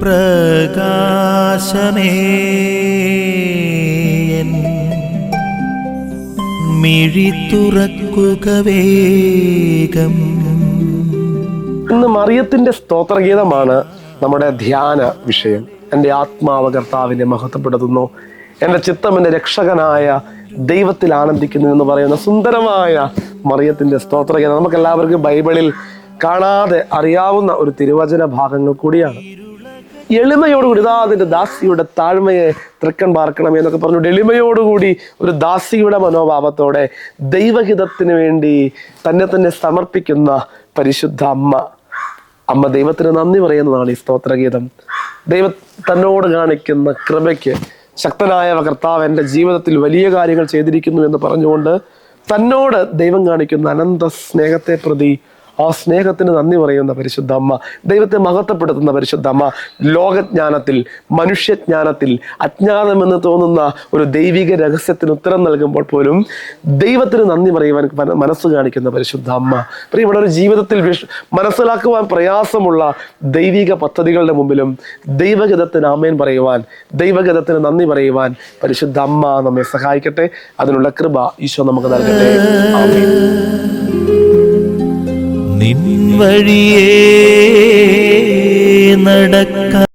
പ്രകാശമേ. മിഴി വേഗം. ഇന്ന് മറിയത്തിന്റെ സ്തോത്രഗീതമാണ് നമ്മുടെ ധ്യാന വിഷയം. എന്റെ ആത്മാവ് കർത്താവിനെ മഹത്വപ്പെടുത്തുന്നു. എന്റെ ചിത്തം എന്റെ രക്ഷകനായ ദൈവത്തിൽ ആനന്ദിക്കുന്നു എന്ന് പറയുന്ന സുന്ദരമായ മറിയത്തിന്റെ സ്തോത്രഗീതം. നമുക്ക് എല്ലാവർക്കും ബൈബിളിൽ കാണാതെ അറിയാവുന്ന ഒരു തിരുവചന ഭാഗങ്ങൾ കൂടിയാണ്. എളിമയോടുകൂടി ഇതാ അതിന്റെ ദാസിയുടെ താഴ്മയെ തൃക്കൺ പാർക്കണം എന്നൊക്കെ പറഞ്ഞു എളിമയോടുകൂടി ഒരു ദാസിയുടെ മനോഭാവത്തോടെ ദൈവഹിതത്തിന് വേണ്ടി തന്നെ തന്നെ സമർപ്പിക്കുന്ന പരിശുദ്ധ അമ്മ. അമ്മ ദൈവത്തിന് നന്ദി പറയുന്നതാണ് ഈ സ്തോത്രഗീതം. ദൈവ തന്നോട് കാണിക്കുന്ന കൃപയ്ക്ക് ശക്തനായ കർത്താവ് എന്റെ ജീവിതത്തിൽ വലിയ കാര്യങ്ങൾ ചെയ്തിരിക്കുന്നു എന്ന് പറഞ്ഞുകൊണ്ട് തന്നോട് ദൈവം കാണിക്കുന്ന അനന്ത സ്നേഹത്തെ പ്രതി ആ സ്നേഹത്തിന് നന്ദി പറയുന്ന പരിശുദ്ധ അമ്മ ദൈവത്തെ മഹത്വപ്പെടുത്തുന്ന പരിശുദ്ധ അമ്മ ലോകജ്ഞാനത്തിൽ മനുഷ്യജ്ഞാനത്തിൽ അജ്ഞാതമെന്ന് തോന്നുന്ന ഒരു ദൈവിക രഹസ്യത്തിന് ഉത്തരം നൽകുമ്പോൾ പോലും ദൈവത്തിന് നന്ദി പറയുവാൻ മന- മനസ്സ് കാണിക്കുന്ന പരിശുദ്ധ അമ്മ. ഇവിടെ ഒരു ജീവിതത്തിൽ മനസ്സിലാക്കുവാൻ പ്രയാസമുള്ള ദൈവിക പദ്ധതികളുടെ മുമ്പിലും ദൈവഗതത്തിന് ആമേൻ പറയുവാൻ ദൈവഗതത്തിന് നന്ദി പറയുവാൻ പരിശുദ്ധ അമ്മ നമ്മെ സഹായിക്കട്ടെ. അതിനുള്ള കൃപ ഈശോ നമുക്ക് നൽകട്ടെ. നിൻ വഴിയേ നടക്ക